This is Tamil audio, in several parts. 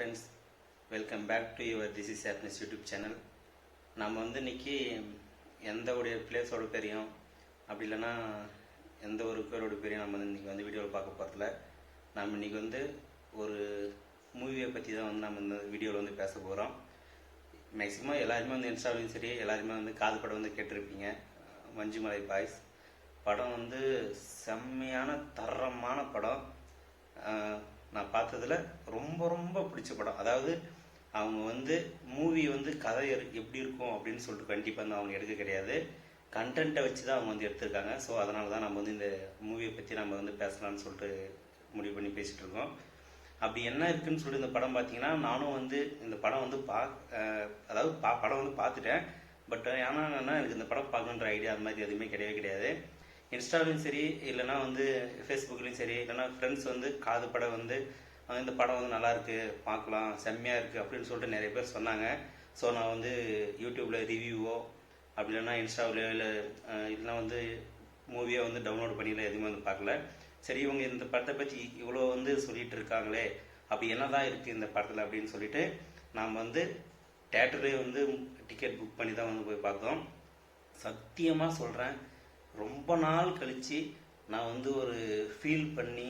Friends welcome back to your this is happiness YouTube channel நம்ம வந்து இன்னைக்கு எந்த உடைய பிளேஸோட பெரியும் அப்படி இல்லைன்னா எந்த ஒரு பேரோட பெரியும் நம்ம இன்றைக்கி இன்னைக்கு வந்து வீடியோவில் பார்க்க போகிறதில்ல நம்ம இன்னைக்கு வந்து ஒரு மூவியை பற்றி தான் வந்து நம்ம இந்த வீடியோவில் வந்து பேச போகிறோம் மேக்ஸிமம் எல்லாருமே வந்து இன்ஸ்டாலையும் சரி எல்லாருமே வந்து காது படம் வந்து கேட்டிருப்பீங்க. மஞ்சுமலை பாய்ஸ் படம் வந்து செம்மையான தரமான படம். நான் பார்த்ததுல ரொம்ப ரொம்ப பிடிச்ச படம். அதாவது அவங்க வந்து மூவி வந்து கதை எப்படி இருக்கும் அப்படின்னு சொல்லிட்டு கண்டிப்பாக வந்து அவங்க எடுக்க கிடையாது. கண்டென்ட்டை வச்சு தான் அவங்க வந்து எடுத்திருக்காங்க. ஸோ அதனால தான் நம்ம வந்து இந்த மூவியை பற்றி நம்ம வந்து பேசலாம்னு சொல்லிட்டு முடிவு பண்ணி பேசிகிட்டு இருக்கோம். அப்படி என்ன இருக்குன்னு சொல்லி இந்த படம் பார்த்தீங்கன்னா நானும் வந்து இந்த படம் வந்து பா அதாவது பா படம் வந்து பார்த்துட்டேன். பட் ஆனால் எனக்கு இந்த படம் பார்க்கணுன்ற ஐடியா அது மாதிரி எதுவுமே கிடையவே கிடையாது. இன்ஸ்டாலையும் சரி இல்லைன்னா வந்து ஃபேஸ்புக்லேயும் சரி இல்லைன்னா ஃப்ரெண்ட்ஸ் வந்து காது படம் வந்து இந்த படம் வந்து நல்லாயிருக்கு பார்க்கலாம் செம்மையாக இருக்குது அப்படின்னு சொல்லிட்டு நிறைய பேர் சொன்னாங்க. ஸோ நான் வந்து யூடியூப்பில் ரிவ்யூவோ அப்படி இல்லைன்னா இன்ஸ்டாவிலையோ இல்லை இதெல்லாம் வந்து மூவியோ வந்து டவுன்லோட் பண்ணியில் எதுவுமே வந்து பார்க்கல. சரி இவங்க இந்த படத்தை பற்றி இவ்வளோ வந்து சொல்லிட்டு இருக்காங்களே அப்படி என்னதான் இருக்குது இந்த படத்தில் அப்படின்னு சொல்லிட்டு நாம் வந்து தேட்டர்லேயே வந்து டிக்கெட் புக் பண்ணி தான் வந்து போய் பார்த்தோம். சத்தியமாக சொல்கிறேன் ரொம்ப நாள் கழித்து நான் வந்து ஒரு ஃபீல் பண்ணி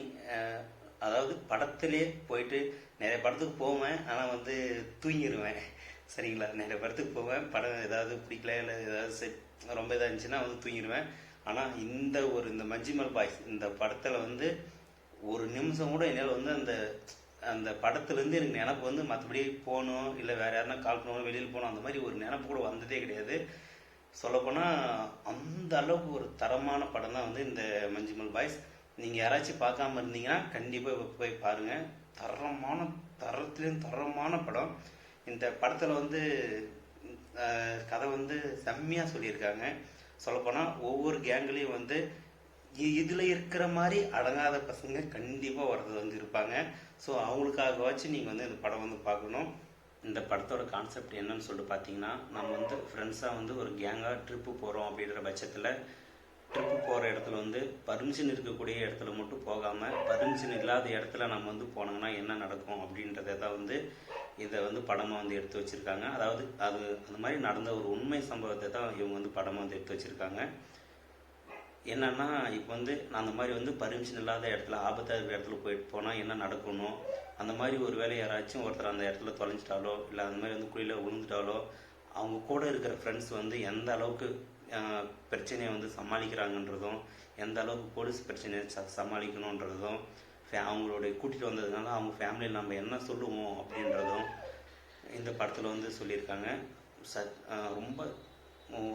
அதாவது படத்திலே போயிட்டு நிறைய படத்துக்கு போவேன் ஆனால் வந்து தூங்கிடுவேன் சரிங்களா? நிறைய படத்துக்கு போவேன். படம் ஏதாவது பிடிக்கல இல்லை ஏதாவது செட் ரொம்ப இதாக இருந்துச்சுன்னா வந்து தூங்கிடுவேன் ஆனால் இந்த ஒரு இந்த மஞ்சுமல் பாய்ஸ் இந்த படத்தில் வந்து ஒரு நிமிஷம் கூட என்னால் வந்து அந்த அந்த படத்துலேருந்து எனக்கு நினப்பு வந்து மற்றபடி போகணும் இல்லை வேறு யாருன்னா கால் பண்ணணும் வெளியில் போகணும் அந்த மாதிரி ஒரு நினப்பு கூட வந்ததே கிடையாது. சொல்லப்போனால் அந்த அளவுக்கு ஒரு தரமான படம் தான் வந்து இந்த மஞ்சுமல் பாய்ஸ். நீங்கள் யாராச்சும் பார்க்காம இருந்தீங்கன்னா கண்டிப்பாக போய் பாருங்கள் தரமான தரத்துலேயும் தரமான படம். இந்த படத்தில் வந்து கதை வந்து செம்மையாக சொல்லியிருக்காங்க. சொல்லப்போனால் ஒவ்வொரு கேங்லேயும் வந்து இதில் இருக்கிற மாதிரி அடங்காத பசங்க கண்டிப்பாக வரது வந்து இருப்பாங்க. ஸோ அவங்களுக்காகவாச்சும் நீங்கள் வந்து இந்த படம் வந்து பார்க்கணும். இந்த படத்தோட கான்செப்ட் என்னன்னு சொல்லிட்டு பார்த்தீங்கன்னா நம்ம வந்து ஃப்ரெண்ட்ஸாக வந்து ஒரு கேங்காக ட்ரிப்பு போகிறோம் அப்படின்ற பட்சத்தில் ட்ரிப்பு போகிற இடத்துல வந்து பர்மிஷன் இருக்கக்கூடிய இடத்துல மட்டும் போகாமல் பர்மிஷன் இல்லாத இடத்துல நம்ம வந்து போனோங்கன்னா என்ன நடக்கும் அப்படின்றத தான் வந்து இதை வந்து படமாக வந்து எடுத்து வச்சுருக்காங்க. அதாவது அது அந்த மாதிரி நடந்த ஒரு உண்மை சம்பவத்தை தான் இவங்க வந்து படமாக வந்து எடுத்து வச்சுருக்காங்க. என்னன்னா இப்போ வந்து நான் அந்த மாதிரி வந்து பர்மிஷன் இல்லாத இடத்துல ஆபத்தாக இருக்கிற இடத்துல போயிட்டு போனால் என்ன நடக்கணும் அந்த மாதிரி ஒரு வேலை யாராச்சும் ஒருத்தர் அந்த இடத்துல தொலைஞ்சிட்டாலோ இல்லை அந்த மாதிரி வந்து குழியில் விழுந்துட்டாலோ அவங்க கூட இருக்கிற ஃப்ரெண்ட்ஸ் வந்து எந்த அளவுக்கு பிரச்சனையை வந்து சமாளிக்கிறாங்கன்றதும் எந்த அளவுக்கு போலீஸ் பிரச்சனையை ச சமாளிக்கணுன்றதும் ஃபே- அவங்களுடைய கூட்டிகிட்டு வந்ததுனால அவங்க ஃபேமிலியில் நம்ம என்ன சொல்லுவோம் அப்படின்றதும் இந்த படத்தில் வந்து சொல்லியிருக்காங்க. ச ரொம்ப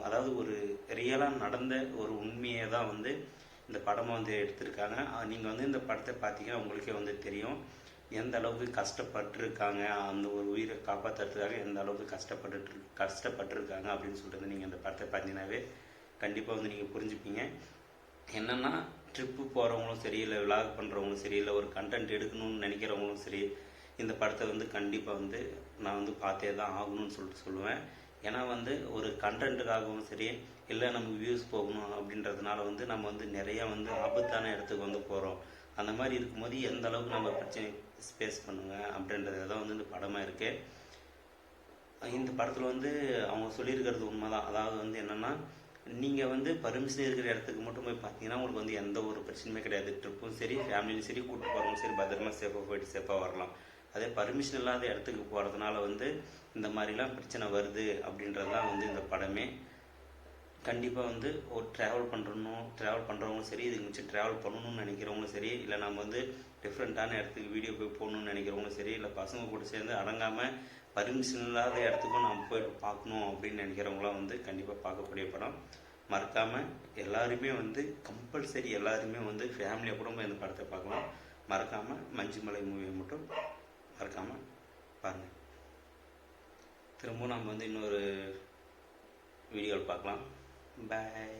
அதாவது ஒரு ரியலாக நடந்த ஒரு உண்மையை தான் வந்து இந்த படமாக வந்து எடுத்திருக்காங்க. நீங்கள் வந்து இந்த படத்தை பார்த்தீங்கன்னா உங்களுக்கே வந்து தெரியும். எந்த அளவுக்கு கஷ்டப்பட்டிருக்காங்க அந்த ஒரு உயிரை காப்பாற்றுறதுக்காக எந்த அளவுக்கு கஷ்டப்பட்டு கஷ்டப்பட்டிருக்காங்க அப்படின்னு சொல்லிட்டு நீங்கள் அந்த படத்தை பார்த்தீங்கன்னாவே கண்டிப்பாக வந்து நீங்கள் புரிஞ்சுப்பீங்க. என்னென்னா ட்ரிப்பு போகிறவங்களும் சரி இல்லை விலாக் பண்ணுறவங்களும் சரி இல்லை ஒரு கண்டென்ட் எடுக்கணும்னு நினைக்கிறவங்களும் சரி இந்த படத்தை வந்து கண்டிப்பாக வந்து நான் வந்து பார்த்தே தான் ஆகணும்னு சொல்லிட்டு சொல்லுவேன். ஏன்னா வந்து ஒரு கண்டென்ட்டுக்காகவும் சரி இல்லை நமக்கு வியூஸ் போகணும் அப்படின்றதுனால வந்து நம்ம வந்து நிறையா வந்து ஆபத்தான இடத்துக்கு வந்து போகிறோம் அந்த மாதிரி இருக்கும்போது எந்த அளவுக்கு நம்ம பிரச்சனை ஸ்பேஸ் பண்ணுங்க அப்படின்றது தான் வந்து இந்த படமாக இருக்குது இந்த படத்தில் வந்து அவங்க சொல்லியிருக்கிறது உண்மைதான். அதாவது வந்து என்னன்னா நீங்கள் வந்து பர்மிஷன் இருக்கிற இடத்துக்கு மட்டும் போய் பார்த்தீங்கன்னா உங்களுக்கு வந்து எந்த ஒரு பிரச்சனையுமே கிடையாது. ட்ரிப்பும் சரி ஃபேமிலியும் சரி கூட்டு போகிறவங்க சரி பத்திரமா சேஃபாக போயிட்டு சேஃபாக வரலாம். அதே பர்மிஷன் இல்லாத இடத்துக்கு போகிறதுனால வந்து இந்த மாதிரிலாம் பிரச்சனை வருது அப்படின்றது தான் வந்து இந்த படமே. கண்டிப்பாக வந்து ஒரு ட்ராவல் பண்ணுறணும் ட்ராவல் பண்ணுறவங்களும் சரி இதுக்கு மிச்சம் ட்ராவல் பண்ணணும்னு நினைக்கிறவங்களும் சரி இல்லை நம்ம வந்து டிஃப்ரெண்ட்டான இடத்துக்கு வீடியோ போய் போகணும்னு நினைக்கிறவங்களும் சரி இல்லை பசங்க கூட சேர்ந்து அடங்காமல் பர்மிஷன் இல்லாத இடத்துக்கும் நம்ம போய் பார்க்கணும் அப்படின்னு நினைக்கிறவங்களாம் வந்து கண்டிப்பாக பார்க்கக்கூடிய படம். மறக்காமல் எல்லாருமே வந்து கம்பல்சரி எல்லாருமே வந்து ஃபேமிலியாக கூட இந்த படத்தை பார்க்கலாம். மறக்காமல் மஞ்சுமலை மூவியை மட்டும் மறக்காமல் பாருங்கள் திரும்பவும் நம்ம வந்து இன்னொரு வீடியோவில் பார்க்கலாம். பாய்